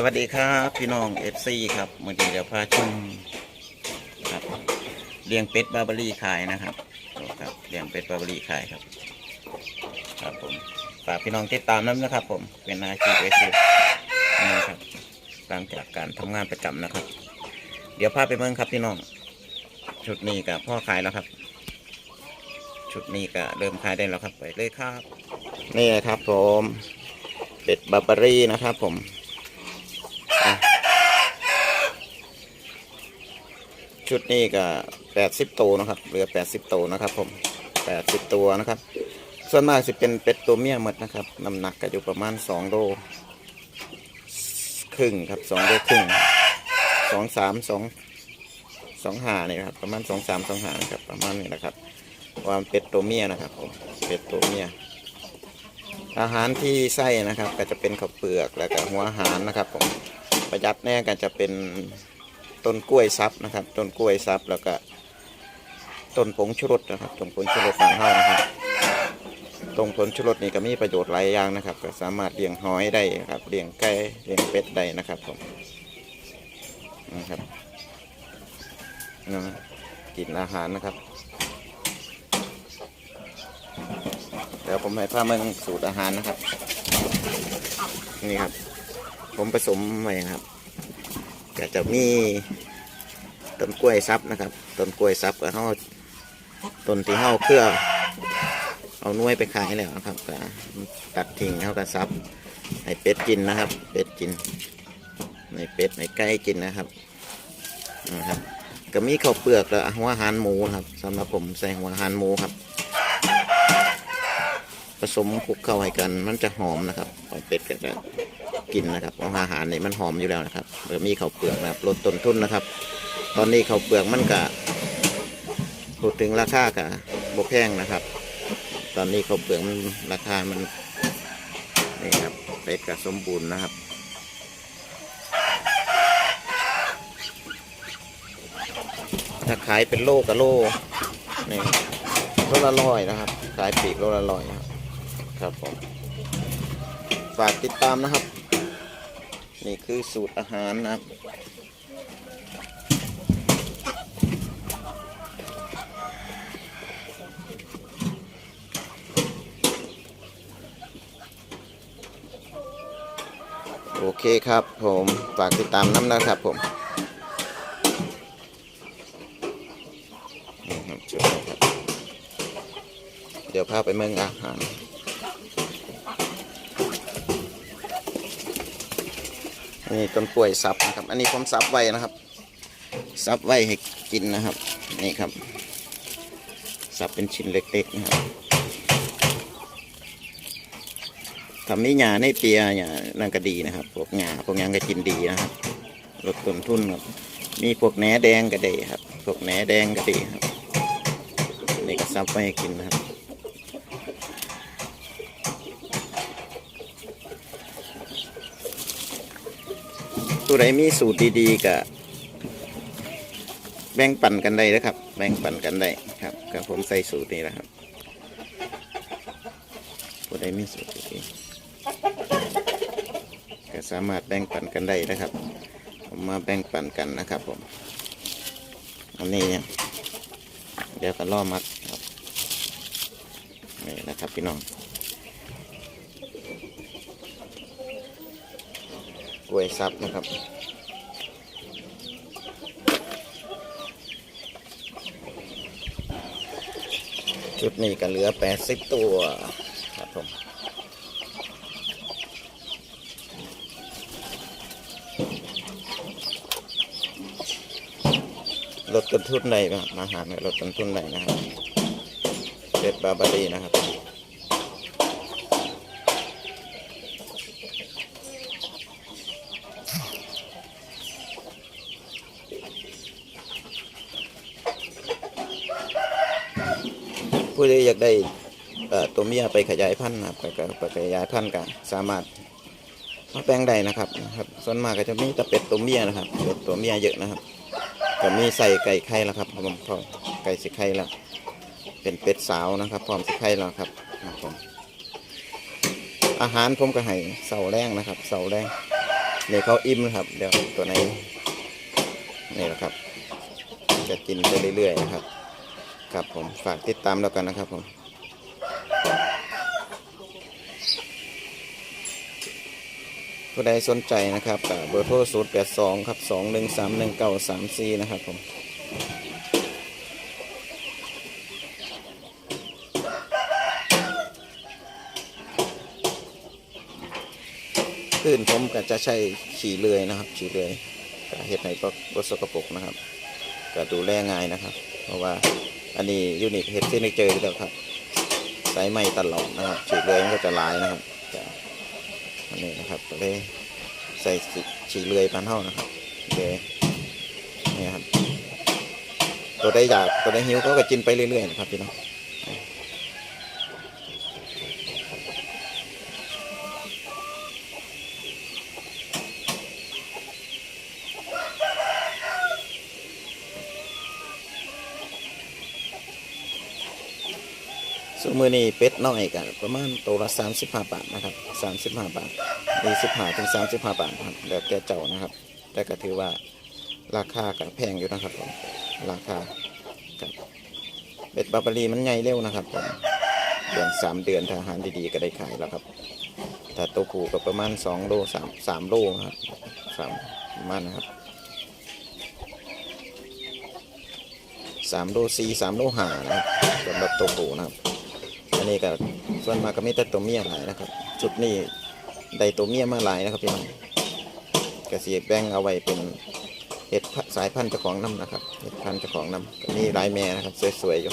สวัสดีครับพี่น้องเอฟซีครับเมื่อนี้เดี๋ยวพาชมครับเลี้ยงเป็ดบาร์บอรี่ขายนะครับครับเลี้ยงเป็ดบาร์บอรี่ขายครับ ครับผมฝากพี่น้องติดตามน้ำนะครับ ผมเป็นอาชีพเอซีนะครับหลังจากการทำงานประจำนะครับ เดี๋ยวพาไปเมืองครับพี่น้อง ชุดนี้กับพ่อขายแล้วครับ ชุดนี้ก็เริ่มขายได้แล้วครับไปเลยครับ นี่ครับผมเป็ดบาร์บอรี่นะครับ ผม ชุดนี้ก็แปดสิบตัวนะครับเหลือแปดสิบตัวนะครับ ผมแปดสิบตัวนะครับ ส่วนมากจะเป็นเป็ดตัวเมียหมดนะครับน้ำหนักก็อยู่ประมาณสองโลครึ่งครับสองโลครึ่งสองสามสองสองหาเนี่ยครับ ประมาณสองสามสองหานะครับประมาณนี้นะครับความเป็ดตัวเมียนะครับผมเป็ดตัวเมียอาหารที่ไส้นะครับ ก็จะเป็นข้าวเปลือกแล้วก็หัวอาหารนะครับ ผมประหยัดแน่ก็จะเป็น ต้นกล้วยซับนะครับ ต้นกล้วยซับแล้วก็ต้นผงชูรสนะครับต้นผงชูรสต่างห้านะครับต้นผงชูรสนี่ก็มีประโยชน์หลายอย่างนะครับ ก็สามารถเลี้ยงหอยได้ครับเลี้ยงไก่เลี้ยงเป็ดได้นะครับผมนะครับนะกินอาหารนะครับเดี๋ยวผมให้พาเมืองสูตรอาหารนะครับ นี่ครับ ผมผสมไว้ครับ ก็จะมีต้นกล้วยซับนะครับต้นกล้วยซับกับเฮาต้นที่เฮาเครือเอาหน่วยไปขายแล้วนะครับก็ตัดทิ้งเฮาก็ซับให้เป็ดกินนะครับ เป็ดกินในเป็ดในไก่กินนะครับนะครับ ก็มีข้าวเปลือกแล้วหัวอาหารหมูครับสำหรับผมใส่หัวหารหมูครับ ผสมคลุกเข้าให้กันมันจะหอมนะครับหอยเป็ดก็จะกินนะครับเพราอาหารนี่มันหอมอยู่แล้วนะครับเดี๋ยวมีข้าวเปลือกนะครับลดต้นทุนนะครับ ตอนนี้ข้าวเปลือกมันกะพูดถึงราคากะบกแพงนะครับ ตอนนี้ข้าวเปลือกมันราคามันนี่ครับเป็ดกะสมบูรณ์นะครับถ้าขายเป็นโลกับโลนี่โลละร้อยนะครับ ขายปีกโลละร้อยครับ ครับผมฝากติดตามนะครับ นี่คือสูตรอาหารนะครับโอเคครับผมฝากติดตามน้ำนะครับผมเดี๋ยวพาไปเมืองอาหาร นี่ต้นกล้วยซับนะครับ อันนี้ผมซับไว้นะครับ ซับไว้ให้กินนะครับ นี่ครับ ซับเป็นชิ้นเล็กๆนะครับทำนี้หญ้าในเปียหญ้านั่นก็ดีนะครับ พวกหญ้าพวกหยังก็กินดีนะครับ ลดต้นทุนครับ มีพวกแหนแดงก็ดีครับ พวกแหนแดงก็ดีครับ นี่ก็ซับไว้ให้กินนะครับ ผู้ใดมีสูตรดีๆก็แบ่งปันกันได้นะครับ แบ่งปันกันได้ครับกับผมใส่สูตรนี้นะครับผู้ใดมีสูตรดีๆก็สามารถแบ่งปันกันได้นะครับ ผมมาแบ่งปันกันนะครับ ผมอันนี้เนี่ยเดี๋ยวก็ล่อมัดครับนี่นะครับพี่น้อง กล้วยซับนะครับ ชุดนี้ก็เหลือ 80 ตัวครับผมลดต้นทุนได้ครับมาหาเนี่ยลดต้นทุนได้นะครับเด็ดบาบารีนะครับ ผู้ใดอยากได้ตัวเมียไปขยายพันธุ์นะครับไปขยายพันธุ์กันสามารถมาแปลงได้นะครับนะครับ ส่วนมากก็จะมีต่เป็ดตัวเมียนะครับเป็ดตัวเมียเยอะนะครับก็มีใส่ไก่ไข่แล้วครับผมพร้อมไก่สิไข่แล้วเป็นเป็ดสาวนะครับ พร้อมสิไข่แล้วครับผมอาหารผมก็ให้เสาแรงนะครับเสาแรงเนี่ยเขาอิ่มนะครับ เดี๋ยวตัวไหนนี่แหละครับ จะกินไปเรื่อยๆนะครับ ครับผมฝากติดตามแล้วกันนะครับผมผู้ใดสนใจนะครับก็เบอร์โทร0 8 2ครับ2 1 3 1 9 3 4นะครับผมพื้นผมก็จะใช้ขี่เลื่อยนะครับ ขี่เลื่อยเฮ็ดให้ก็บ่สกปรกนะครับ ก็ดูแลง่ายนะครับ เพราะว่า อันนี้ยูนิคเฮดซินเจอร์แล้วครับใช้ไม่ตลอดนะครับฉีดเลยมันก็จะลายนะครับอันนี้นะครับเลยใส่ฉีดเลยพันเท่านะครับเลยนี่ครับตัวได้อยากตัวได้หิวก็กระจินไปเรื่อยๆนะครับพี่น้อง ส่วนมือนี้เป็ดน้อยกันประมาณตัวละสามสิบห้าบาทนะครับสามสิบห้าบาทมีสิบห้าถึงสามสิบห้าบาทครับแล้วแต่เจ้านะครับ แต่ก็ถือว่าราคาก็แพงอยู่นะครับผมราคาครับเป็ดบาบารีมันใหญ่เร็วนะครับผมเดือนสามเดือนถ้าอาหารดีๆก็ได้ขายแล้วครับถ้าตัวผู้ก็ประมาณสองโลสามสามโลครับสามประมาณนะครับสามโลสี่สามโลห้านะครับสำหรับตัวผูนะครับ อันนี้ก็ส่วนมากก็มีแต่ตัวเมียหลายนะครับ ชุดนี้ได้ตัวเมียมาหลายนะครับพี่น้องกระสีแบ่งเอาไว้เป็นเห็ดสายพันธุ์เจ้าของน้ำนะครับเห็ดพันธุ์เจ้าของน้ำมีหลายแม่นะครับ สวยๆอยู่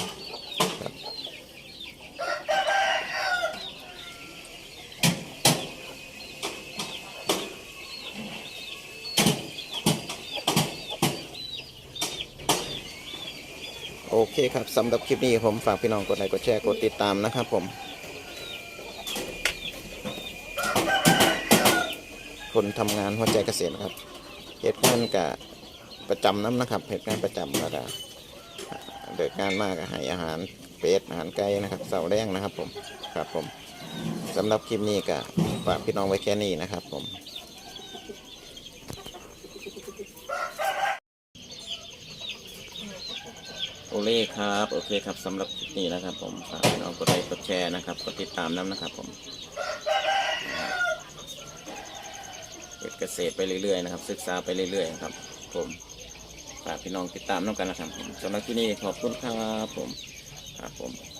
โอเคครับสำหรับคลิปนี้ผมฝากพี่น้องกดไลค์กดแชร์กดติดตามนะครับผม คนทำงานหัวใจเกษตรนะครับเหตุงานกับประจำน้ำนะครับเหตุงานประจำแล้วก็เดินงานมากให้อาหารเป็ดอาหารไก่นะครับเสาแรงนะครับผมครับผมสำหรับคลิปนี้ก็ฝากพี่น้องไว้แค่นี้นะครับผมโอ เล่ครับ โอเคครับสำหรับคลิปนี้นะครับ ผมฝากพี่น้องกดไลค์กดแชร์นะครับกดติดตามน้ำนะครับ ผมเก็บเกษตรไปเรื่อยๆนะครับ ศึกษาไปเรื่อยๆครับ ผมฝากพี่น้องติดตามน้องกันนะครับผมสำหรับที่นี่ขอบคุณครับผมครับผม